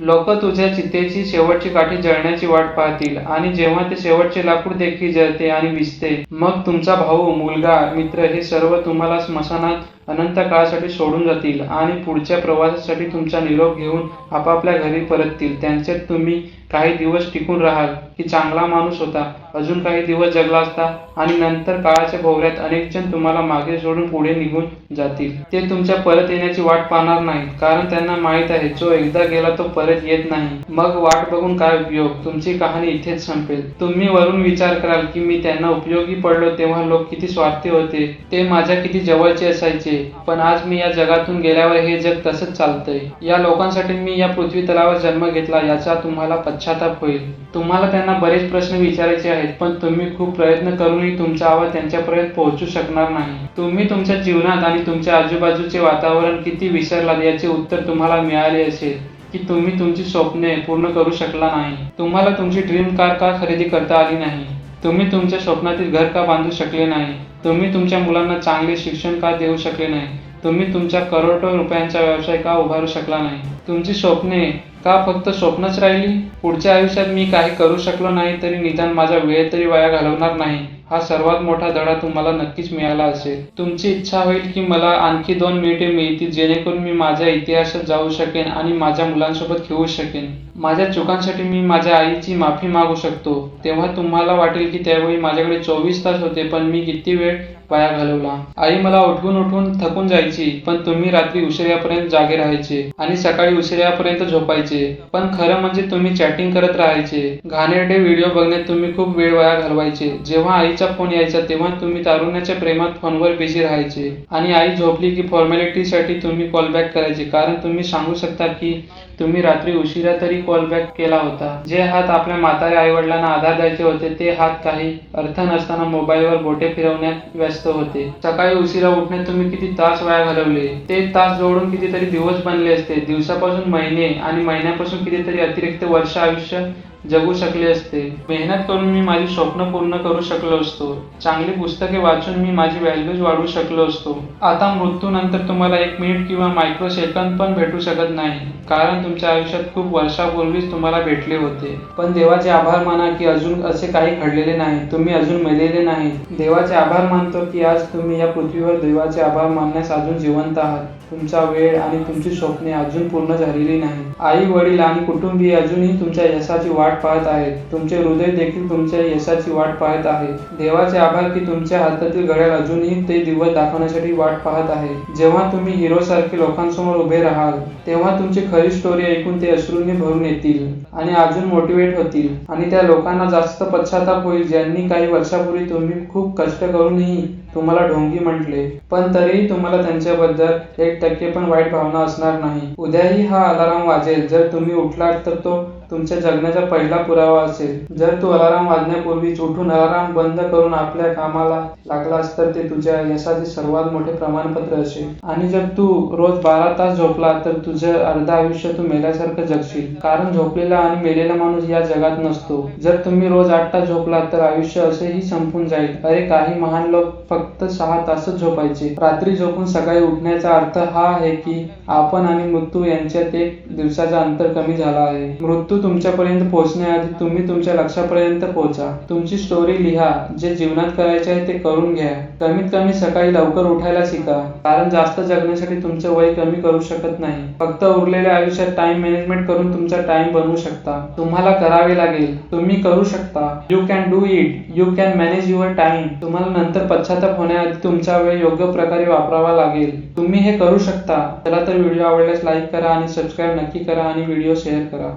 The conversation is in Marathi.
लोक तुझ्या चितेची शेवटची काठी जळण्याची वाट पाहतील आणि जेव्हा ते शेवटचे लाकूड देखील जळते आणि विसते मग तुमचा भाऊ मुलगा मित्र हे सर्व तुम्हाला स्मशानात अनंत काळासाठी सोडून जातील आणि पुढच्या प्रवासासाठी तुमचा निरोप घेऊन आपापल्या घरी परततील. त्यांच्यात तुम्ही काही दिवस टिकून राहाल की चांगला माणूस होता. अजून काही दिवस जगला असता आणि नंतर काळाच्या भोवऱ्यात अनेक जण तुम्हाला मागे सोडून पुढे निघून जातील. ते तुमच्या परत येण्याची वाट पाहणार नाहीत कारण त्यांना माहीत आहे जो एकदा गेला तो परत येत नाही. मग वाट बघून काय उपयोग? तुमची कहाणी इथेच संपेल. तुम्ही वरून विचार कराल की मी त्यांना उपयोगी पडलो तेव्हा लोक किती स्वार्थी होते ते माझ्या किती जवळचे असायचे. पण आज मी या जगातून गेल्यावर हे जग तसंच चालतंय. या लोकांसाठी मी या पृथ्वी तलावर जन्म घेतला याचा तुम्हाला पश्चाताप होईल. तुम्हाला त्यांना बरेच प्रश्न विचारायचे आहेत पण तुम्ही खूप प्रयत्न करूनही तुमचा आवाज त्यांच्यापर्यंत पोहोचू शकणार नाही. तुम्ही तुमच्या जीवनात आणि तुमच्या आजूबाजूचे वातावरण किती विसरलात याचे उत्तर तुम्हाला मिळाले असेल की तुम्ही तुमची स्वप्ने पूर्ण करू शकला नाही. तुम्हाला तुमची ड्रीम कार का खरेदी करता आली नाही? तुम्ही तुमच्या स्वप्नातील घर का बांधू शकले नाही? तुम्ही तुमच्या मुलांना चांगले शिक्षण का देऊ शकले नाही? तुम्ही तुमच्या करोडो रुपयांचा व्यवसाय का उभारू शकला नाही? तुमची स्वप्ने का फक्त स्वप्नच राहिली? पुढच्या आयुष्यात मी काही करू शकलो नाही तरी निदान माझा वेळ तरी वाया घालवणार नाही. हा सर्वात मोठा धडा तुम्हाला नक्कीच मिळाला असेल. तुमची इच्छा होईल की मला आणखी दोन मिनिटे मिळतील जेणेकरून मी माझ्या इतिहासात जाऊ शकेन आणि माझ्या मुलांसोबत खेळू शकेन. माझ्या चुकांसाठी मी माझ्या आईची माफी मागू शकतो. तेव्हा तुम्हाला वाटेल की त्यावेळी माझ्याकडे चोवीस तास होते पण मी किती वेळ वाया घालवला? आई मला उठवून उठवून थकून जायची पण तुम्ही रात्री उशिरापर्यंत जागे राहायचे आणि सकाळी उशिरापर्यंत झोपायचे. पण खरं म्हणजे तुम्ही चॅटिंग करत राहायचे. घाणेरडे व्हिडिओ बघण्यात तुम्ही खूप वेळ वाया घालवायचे. जेव्हा आईचा फोन यायचा तेव्हा तुम्ही तारुण्याच्या प्रेमात फोनवर बिझी राहायचे. आणि आई झोपली की फॉर्मॅलिटीसाठी तुम्ही कॉल बॅक करायचे. कारण तुम्ही सांगू शकता की तुम्ही रात्री उशिरा तरी कॉल बॅक केला होता. जे हात आपल्या म्हाताऱ्या आई वडिलांना आधार द्यायचे होते ते हात काही अर्थ नसताना मोबाईलवर बोटे फिरवण्यात व्यस्त होते. सकाळी उशिरा उठण्यात तुम्ही किती तास वाया घालवले? ते तास जोडून कितीतरी दिवस बनले असते. दिवसापासून महिने आणि महिन्यापासून कितीतरी अतिरिक्त वर्ष आयुष्य जगू शकले असते. मेहनत करून मी माझी स्वप्न पूर्ण करू शकलो असतो. चांगली पुस्तके वाचून मी माझी व्हॅल्यूज वाढवू शकलो असतो. आता मृत्यूनंतर तुम्हाला एक मिनिट किंवा मायक्रो सेकंद पण भेटू शकत नाही. कारण तुमच्या आयुष्यात खूप वर्षापूर्वीच तुम्हाला भेटले होते. पण देवाचे आभार माना की अजून असे काही घडलेले नाही. तुम्ही अजून मेलेले नाही. देवाचे आभार मानतो की आज तुम्ही या पृथ्वीवर देवाचे आभार मानण्यास अजून जिवंत आहात. तुमचा वेळ आणि तुमची स्वप्ने अजून पूर्ण झालेली नाही. आई वडील आणि कुटुंबीय अजूनही तुमच्या यशाची वाट पाहत आहेत. तुमचे हृदय देखील तुमच्या यशाची वाट पाहत आहे. देवाचे आभार की तुमच्या हातातील घड्याळ अजूनही ते दिवस दाखवण्यासाठी वाट पाहत आहे. जेव्हा तुम्ही हिरो सारखे लोकांसमोर उभे राहाल तेव्हा तुमची खरी स्टोरी ऐकून ते अश्रूंनी भरून येतील आणि अजून मोटिवेट होतील. आणि त्या लोकांना जास्त पश्चाताप होईल ज्यांनी काही वर्षापूर्वी तुम्ही खूप कष्ट करूनही तुम्हाला ढोंगी म्हटले पण तरीही तुम्हाला त्यांच्याबद्दल एक टक्के पण वाईट भावना असणार नाही. उद्याही हा अलाराम वाजेल. जर तुम्ही उठलात तर तो तुमच्या जगण्याचा पहिला पुरावा असेल. जर तू अलाराम वाजण्यापूर्वीच उठून अलाराम बंद करून आपल्या कामाला लागलास तर ते तुझ्या यशाचे सर्वात मोठे प्रमाणपत्र असेल. आणि जर तू रोज बारा तास झोपला तर तुझं अर्ध आयुष्य तू मेल्यासारखं जगशील. कारण झोपलेला आणि मेलेला माणूस या जगात नसतो. जर तुम्ही रोज आठ तास झोपला तर आयुष्य असेही संपून जाईल. अरे काही महान लोक फक्त सहा तासच झोपायचे. रात्री झोपून सकाळी उठण्याचा अर्थ हा आहे की आपण आणि मृत्यू यांच्यात एक दिवसाचा अंतर कमी झाला आहे. मृत्यू तुमच्यापर्यंत पोहोचण्याआधी तुम्ही तुमच्या लक्षापर्यंत पोहोचा. तुमची स्टोरी लिहा. जे जीवनात करायचे आहे ते करून घ्या. कमीत कमी सकाळी लवकर उठायला शिका. कारण जास्त जगण्यासाठी तुमचं वय कमी करू शकत नाही. फक्त उरलेल्या आयुष्यात टाइम मॅनेजमेंट करून तुमचा टाइम बनवू शकता. तुम्हाला करावे लागेल. तुम्ही करू शकता. You can do it you can manage your time तुम्हाला नंतर पश्चाताप होण्याआधी तुमचा वेळ योग्य प्रकारे वापरावा लागेल. तुम्ही हे करू शकता. चला तर व्हिडिओ आवडल्यास लाईक करा आणि सबस्क्राईब नक्की करा आणि व्हिडिओ शेअर करा.